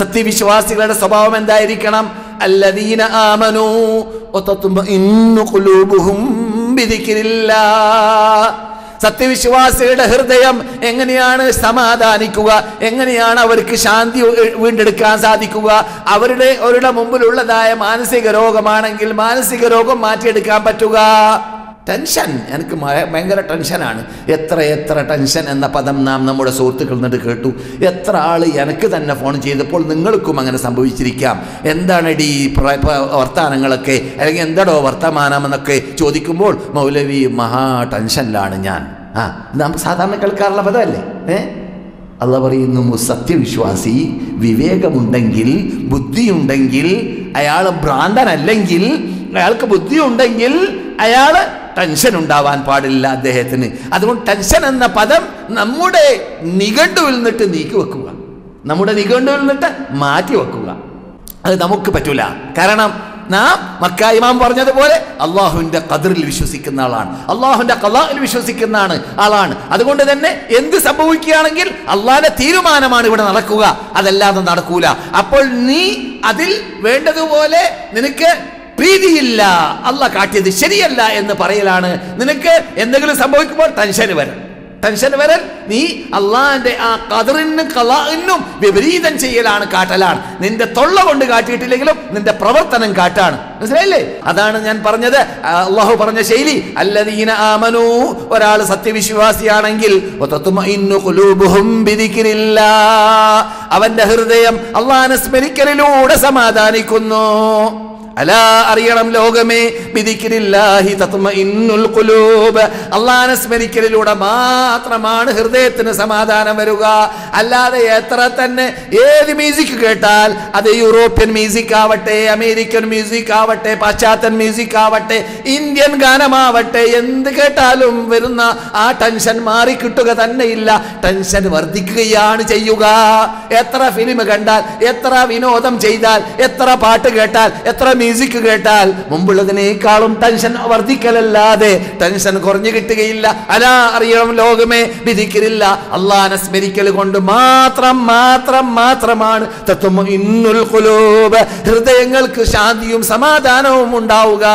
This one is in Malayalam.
സത്യവിശ്വാസികളുടെ സ്വഭാവം എന്തായിരിക്കണം? അല്ലദീന ആമനു സത്യവിശ്വാസികളുടെ ഹൃദയം എങ്ങനെയാണ് സമാധാനിക്കുക? എങ്ങനെയാണ് അവർക്ക് ശാന്തി വീണ്ടെടുക്കാൻ സാധിക്കുക? അവരുടെ അവരുടെ മുമ്പിലുള്ളതായ മാനസിക രോഗമാണെങ്കിൽ മാനസിക രോഗം മാറ്റിയെടുക്കാൻ പറ്റുക. ടെൻഷൻ. എനിക്ക് ഭയങ്കര ടെൻഷനാണ്. എത്ര എത്ര ടെൻഷൻ എന്ന പദം നാം നമ്മുടെ സുഹൃത്തുക്കളിൽ നിന്നിട്ട് കേട്ടു. എത്ര ആൾ എനിക്ക് തന്നെ ഫോൺ ചെയ്തപ്പോൾ നിങ്ങൾക്കും അങ്ങനെ സംഭവിച്ചിരിക്കാം. എന്താണ് ഈ വർത്തമാനങ്ങളൊക്കെ അല്ലെങ്കിൽ എന്താടോ വർത്തമാനമെന്നൊക്കെ ചോദിക്കുമ്പോൾ മൗലവി മഹാ ടെൻഷനിലാണ് ഞാൻ. ആ നാം സാധാരണ കേൾക്കാറുള്ള പദമല്ലേ? ഏ? അല്ല പറയുന്നു സത്യവിശ്വാസി വിവേകമുണ്ടെങ്കിൽ ബുദ്ധിയുണ്ടെങ്കിൽ അയാൾ ഭ്രാന്തനല്ലെങ്കിൽ അയാൾക്ക് ബുദ്ധിയുണ്ടെങ്കിൽ അയാൾ ടെൻഷൻ ഉണ്ടാവാൻ പാടില്ല അദ്ദേഹത്തിന്. അതുകൊണ്ട് ടെൻഷൻ എന്ന പദം നമ്മുടെ നിഘണ്ടുവിൽ നിന്നിട്ട് നീക്കി വെക്കുക. നമ്മുടെ നിഘണ്ടുവിൽ നിന്നിട്ട് മാറ്റി വെക്കുക. അത് നമുക്ക് പറ്റൂല. കാരണം നാം മക്ക ഇമാം പറഞ്ഞതുപോലെ അള്ളാഹുവിന്റെ കതിറിൽ വിശ്വസിക്കുന്ന ആളാണ്. അള്ളാഹുവിന്റെ കലാഹിൽ വിശ്വസിക്കുന്ന ആണ് ആളാണ്. അതുകൊണ്ട് തന്നെ എന്ത് സംഭവിക്കുകയാണെങ്കിൽ അള്ളാഹിന്റെ തീരുമാനമാണ് ഇവിടെ നടക്കുക. അതല്ലാതെ നടക്കൂല. അപ്പോൾ നീ അതിൽ വേണ്ടതുപോലെ നിനക്ക് പ്രീതിയില്ല. അല്ല കാട്ടിയത് ശരിയല്ല എന്ന് പറയലാണ്. നിനക്ക് എന്തെങ്കിലും സംഭവിക്കുമ്പോൾ ടെൻഷൻ വരും ടെൻഷൻ വരൽ. നീ അള്ളാന്റെ ആ കതറിനും കലാനും വിപരീതം ചെയ്യലാണ് കാട്ടലാണ്. നിന്റെ തൊള്ള കൊണ്ട് കാട്ടിയിട്ടില്ലെങ്കിലും നിന്റെ പ്രവർത്തനം കാട്ടാണ്. മനസ്സിലായില്ലേ? അതാണ് ഞാൻ പറഞ്ഞത്. അള്ളാഹു പറഞ്ഞ ശൈലി അല്ലദീന ആമനു. ഒരാൾ സത്യവിശ്വാസിയാണെങ്കിൽ. അവന്റെ ഹൃദയം അള്ളാഹനെ സ്മരിക്കലിലൂടെ സമാധാനിക്കുന്നു. അലാ അറിയണം ലോകമേ അള്ളാഹനെ സ്മരിക്കലിലൂടെ മാത്രമാണ് ഹൃദയത്തിന് സമാധാനം വരിക. അല്ലാതെ എത്ര തന്നെ ഏത് മ്യൂസിക് കേട്ടാൽ അത് യൂറോപ്യൻ മ്യൂസിക് ആവട്ടെ അമേരിക്കൻ മ്യൂസിക് ആവട്ടെ പാശ്ചാത്യൻ മ്യൂസിക് ആവട്ടെ ഇന്ത്യൻ ഗാനമാവട്ടെ എന്ത് കേട്ടാലും വരുന്ന ആ ടെൻഷൻ മാറി കിട്ടുക തന്നെയില്ല. ടെൻഷൻ വർദ്ധിക്കുകയാണ് ചെയ്യുക. എത്ര ഫിലിം കണ്ടാൽ എത്ര വിനോദം ചെയ്താൽ എത്ര പാട്ട് കേട്ടാൽ എത്ര മ്യൂസിക് കേട്ടാൽ മുമ്പുള്ളതിനേക്കാളും ടെൻഷൻ വർദ്ധിക്കലല്ലാതെ ടെൻഷൻ കുറഞ്ഞു കിട്ടുകയില്ല. അലാ അറിയണം ലോകമേ വിധിക്കലില്ല. അള്ളാഹനെ സ്മരിക്കൽ കൊണ്ട് മാത്രം മാത്രം മാത്രമാണ്. തത്വം ഇന്നുൽ ഹൃദയങ്ങൾക്ക് ശാന്തിയും സമാധാനവും ഉണ്ടാവുക.